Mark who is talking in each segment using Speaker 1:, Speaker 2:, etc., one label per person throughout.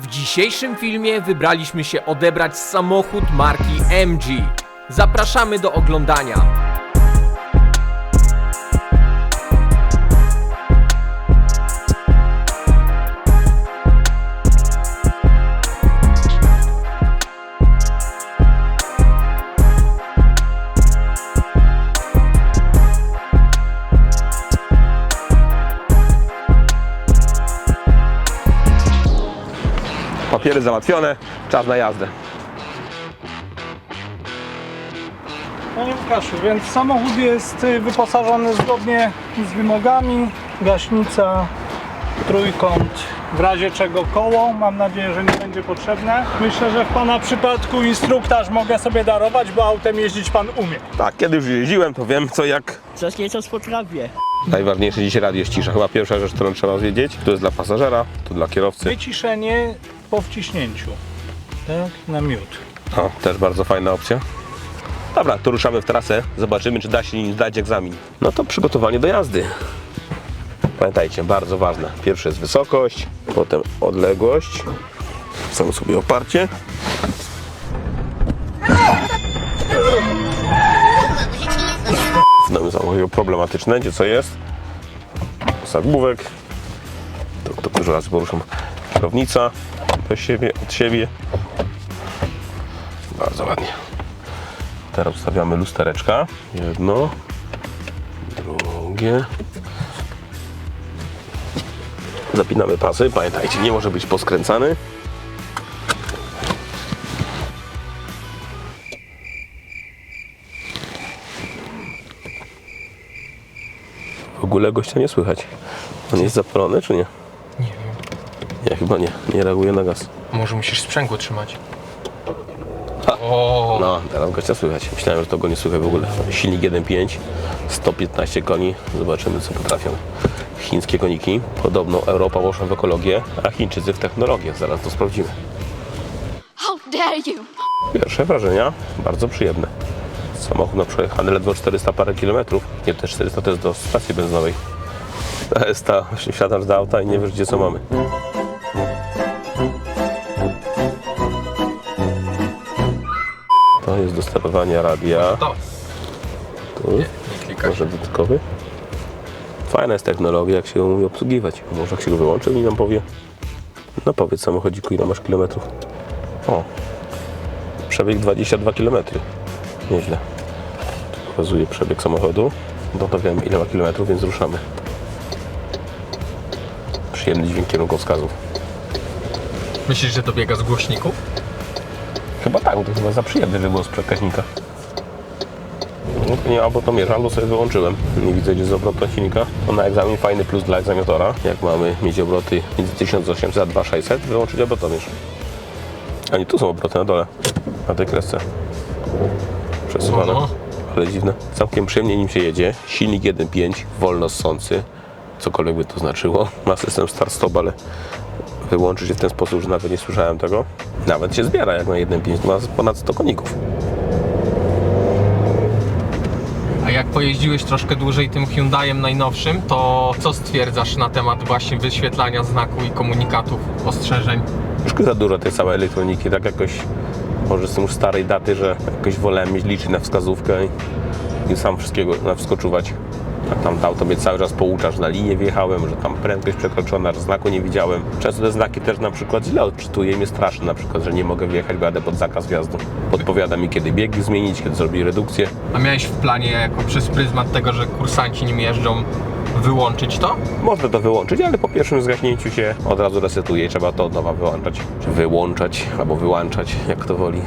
Speaker 1: W dzisiejszym filmie wybraliśmy się odebrać samochód marki MG. Zapraszamy do oglądania.
Speaker 2: Papiery załatwione, czas na jazdę.
Speaker 3: Panie Łukaszu, więc samochód jest y, wyposażony zgodnie z wymogami. Gaśnica, trójkąt, w razie czego koło. Mam nadzieję, że nie będzie potrzebne. Myślę, że w Pana przypadku instruktaż mogę sobie darować, bo autem jeździć Pan umie.
Speaker 2: Tak, kiedy już jeździłem, to wiem co jak.
Speaker 4: Coś nieco potrafię.
Speaker 2: Najważniejsze dzisiaj radio jest cisza. Chyba pierwsza rzecz, którą trzeba wiedzieć, to jest dla pasażera, to dla kierowcy.
Speaker 3: Wyciszenie po wciśnięciu. Tak, na miód.
Speaker 2: O, też bardzo fajna opcja. Dobra, to ruszamy w trasę, zobaczymy czy da się zdać egzamin. No to przygotowanie do jazdy. Pamiętajcie, bardzo ważne. Pierwsze jest wysokość, potem odległość. Samo sobie oparcie. Samochodzie problematyczne, gdzie co jest? Zagłówek. To, to dużo razy poruszam. Kierownica do siebie, od siebie. Bardzo ładnie. Teraz ustawiamy lustereczka. Jedno, drugie. Zapinamy pasy. Pamiętajcie, nie może być poskręcany. Ogóle gościa nie słychać. On jest zapalony, czy nie?
Speaker 1: Nie wiem,
Speaker 2: Nie, chyba nie. Nie reaguje na gaz.
Speaker 1: może musisz sprzęgło trzymać. O,
Speaker 2: No, teraz gościa słychać. Myślałem, że to go nie słychać w ogóle. Silnik 1.5, 115 koni. Zobaczymy, co potrafią. Chińskie koniki. Podobno Europa poszła w ekologię, a Chińczycy w technologię. Zaraz to sprawdzimy.
Speaker 5: How dare you!
Speaker 2: Pierwsze wrażenia bardzo przyjemne. Samochód na przejechany ledwo 400 parę kilometrów. Nie, te 400 to jest do stacji benzynowej. To jest ta, wsiadasz do auta i nie wiesz, gdzie co mamy. To jest do sterowania radia.
Speaker 1: to.
Speaker 2: Tu. Może dodatkowy. Fajna jest technologia, jak się ją umie obsługiwać. Może jak się go wyłączy i nam powie. No powiedz samochodziku, ile masz kilometrów. O, przebieg 22 km. Nieźle. Pokazuje przebieg samochodu. To wiem ile ma kilometrów, więc ruszamy. Przyjemny dźwięk kierunkowskazów.
Speaker 1: Myślisz, że to biega z głośników?
Speaker 2: Chyba tak, bo to chyba za przyjemny wygłos z przekaźnika. No to nie, albo to mierzę, albo sobie wyłączyłem. Nie widzę, gdzie jest obrot silnika. To na egzamin fajny plus dla egzaminatora. Jak mamy mieć obroty między 1800 a 2600, wyłączyć obrotomierz. A nie, tu są obroty na dole, na tej kresce. Przesuwane,
Speaker 1: Oho.
Speaker 2: ale dziwne. Całkiem przyjemnie nim się jedzie. Silnik 1.5, wolno ssący, cokolwiek by to znaczyło. Ma system start-stop, ale wyłączy się w ten sposób, że nawet nie słyszałem tego. Nawet się zbiera jak na 1.5, ma ponad 100 koników.
Speaker 6: A jak pojeździłeś troszkę dłużej tym Hyundaiem najnowszym, to co stwierdzasz na temat właśnie wyświetlania znaku i komunikatów, ostrzeżeń?
Speaker 2: Troszkę za dużo tej całej elektroniki, tak jakoś może jestem już starej daty, że jakoś wolałem mieć liczyć na wskazówkę i, sam wszystkiego na wszystko czuwać. A tam auto mnie cały czas poucza, że na linię wjechałem, że tam prędkość przekroczona, że znaku nie widziałem. Często te znaki też na przykład źle odczytuję mnie straszy na przykład, że nie mogę wjechać, bo jadę pod zakaz wjazdu. Podpowiada mi kiedy biegi zmienić, kiedy zrobić redukcję.
Speaker 6: A miałeś w planie jako przez pryzmat tego, że kursanci nim jeżdżą, wyłączyć to?
Speaker 2: Można to wyłączyć, ale po pierwszym zgaśnięciu się od razu resetuje i trzeba to od nowa wyłączać. Czy wyłączać, albo wyłączać, jak to woli.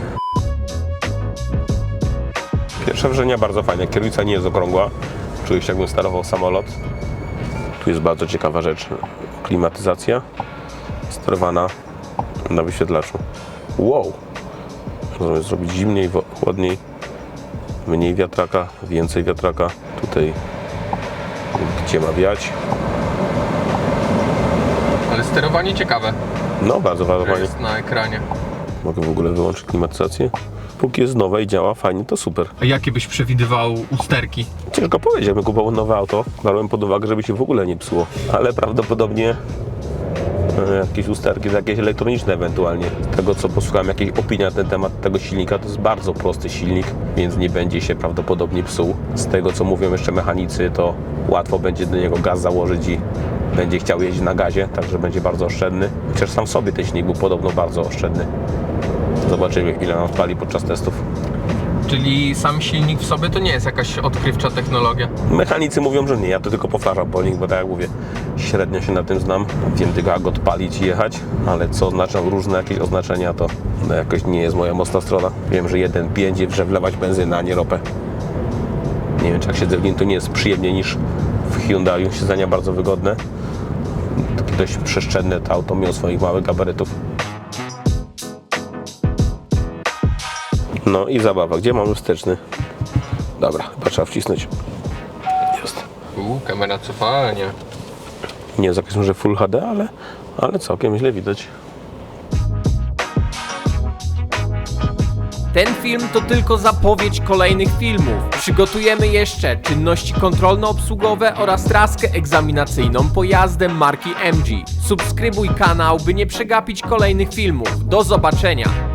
Speaker 2: Pierwsze wrażenia bardzo fajne. Kierownica nie jest okrągła. Czuję się jakbym sterował samolot. Tu jest bardzo ciekawa rzecz. Klimatyzacja sterowana na wyświetlaczu. Wow! Możemy zrobić zimniej, chłodniej, mniej wiatraka, więcej wiatraka. Tutaj gdzie ma wiać.
Speaker 6: Ale sterowanie ciekawe,
Speaker 2: No, bardzo fajnie.
Speaker 6: jest na ekranie.
Speaker 2: Mogę w ogóle wyłączyć klimatyzację. Póki jest nowe i działa fajnie, to super.
Speaker 6: A jakie byś przewidywał usterki?
Speaker 2: Ciężko powiedzieć, jakbym kupował nowe auto, brałem pod uwagę, żeby się w ogóle nie psuło. Ale prawdopodobnie jakieś usterki, jakieś elektroniczne ewentualnie. Z tego co posłuchałem, jakieś opinie na ten temat tego silnika, to jest bardzo prosty silnik, więc nie będzie się prawdopodobnie psuł. Z tego co mówią jeszcze mechanicy, to łatwo będzie do niego gaz założyć i będzie chciał jeździć na gazie, także będzie bardzo oszczędny. Chociaż sam sobie ten silnik był podobno bardzo oszczędny. Zobaczymy ile nam spali podczas testów.
Speaker 6: Czyli sam silnik w sobie to nie jest jakaś odkrywcza technologia.
Speaker 2: Mechanicy mówią, że nie, ja to tylko powtarzam po nich, bo tak jak mówię, średnio się na tym znam. Wiem tylko jak odpalić i jechać, ale co oznaczą różne jakieś oznaczenia, to no jakoś nie jest moja mocna strona. Wiem, że jeden pięć że wlewać benzynę, a nie ropę. Nie wiem, czy jak siedzę w nim, to nie jest przyjemniej niż w Hyundaiu. Siedzenia bardzo wygodne. Takie dość przestrzenne to auto mimo swoich małych gabarytów. No i zabawa. Gdzie mamy wsteczny? Dobra, chyba trzeba wcisnąć. Jest.
Speaker 6: Uuu, kamera cofania.
Speaker 2: Nie jakieś może Full HD, ale, ale całkiem źle widać.
Speaker 1: Ten film to tylko zapowiedź kolejnych filmów. Przygotujemy jeszcze czynności kontrolno-obsługowe oraz traskę egzaminacyjną pojazdem marki MG. Subskrybuj kanał, by nie przegapić kolejnych filmów. Do zobaczenia!